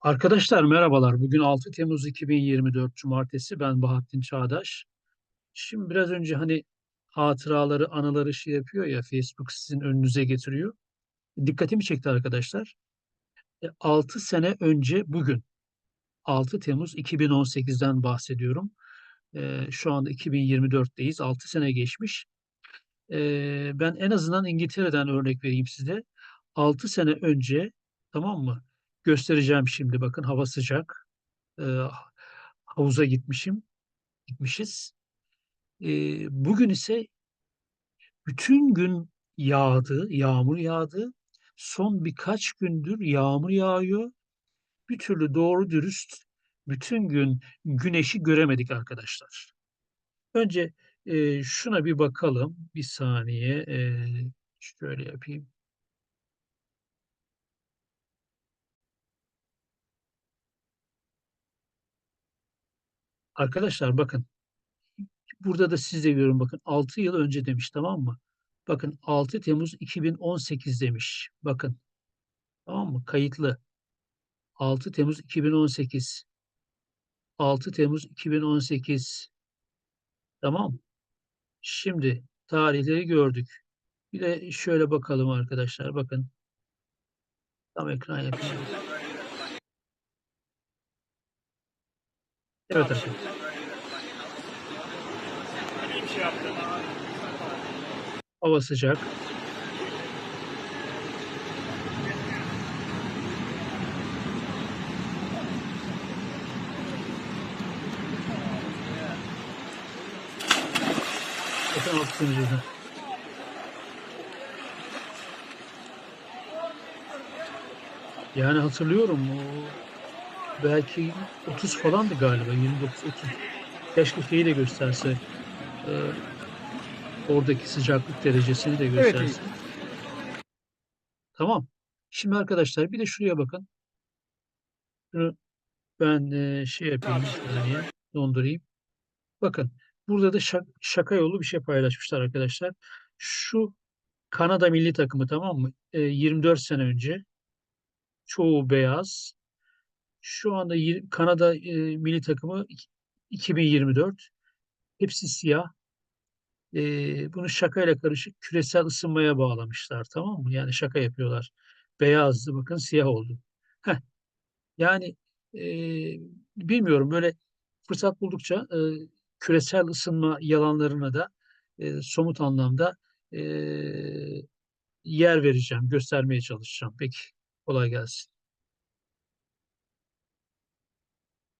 Arkadaşlar merhabalar. Bugün 6 Temmuz 2024 Cumartesi. Ben Bahattin Çağdaş. Şimdi biraz önce hani hatıraları, anıları şey yapıyor ya Facebook sizin önünüze getiriyor. Dikkatimi çekti arkadaşlar. 6 sene önce bugün 6 Temmuz 2018'den bahsediyorum. E, şu anda 2024'teyiz. 6 sene geçmiş. E, ben en azından İngiltere'den örnek vereyim size. 6 sene önce tamam mı? Göstereceğim şimdi bakın hava sıcak. E, havuza gitmişim, gitmişiz. E, bugün ise bütün gün yağdı, yağmur yağdı. Son birkaç gündür yağmur yağıyor. Bir türlü doğru dürüst bütün gün güneşi göremedik arkadaşlar. Önce e, şuna bir bakalım. Bir saniye. E, şöyle yapayım. Arkadaşlar bakın. Burada da siz de görün bakın 6 yıl önce demiş tamam mı? Bakın 6 Temmuz 2018 demiş. Bakın tamam mı? Kayıtlı. 6 Temmuz 2018. 6 Temmuz 2018. Tamam. Şimdi tarihleri gördük. Bir de şöyle bakalım arkadaşlar. Bakın. Tam ekran yapayım. Evet arkadaşlar. Hava sıcak. Sınırında. Yani hatırlıyorum o belki 30 falandı galiba 29 30. Keşke şeyi de gösterse. E, oradaki sıcaklık derecesini de Evet, gösterse. Tamam. Şimdi arkadaşlar bir de şuraya bakın. Şunu ben e, şey yapayım bir saniye dondurayım. Bakın burada da şak- şaka yolu bir şey paylaşmışlar arkadaşlar. Şu Kanada milli takımı tamam mı? E, 24 sene önce çoğu beyaz. Şu anda Kanada e, milli takımı iki- 2024 hepsi siyah. E, bunu şakayla karışık küresel ısınmaya bağlamışlar tamam mı? Yani şaka yapıyorlar. Beyazdı bakın siyah oldu. Heh, yani e, bilmiyorum böyle fırsat buldukça e, küresel ısınma yalanlarına da e, somut anlamda e, yer vereceğim, göstermeye çalışacağım. Peki, kolay gelsin.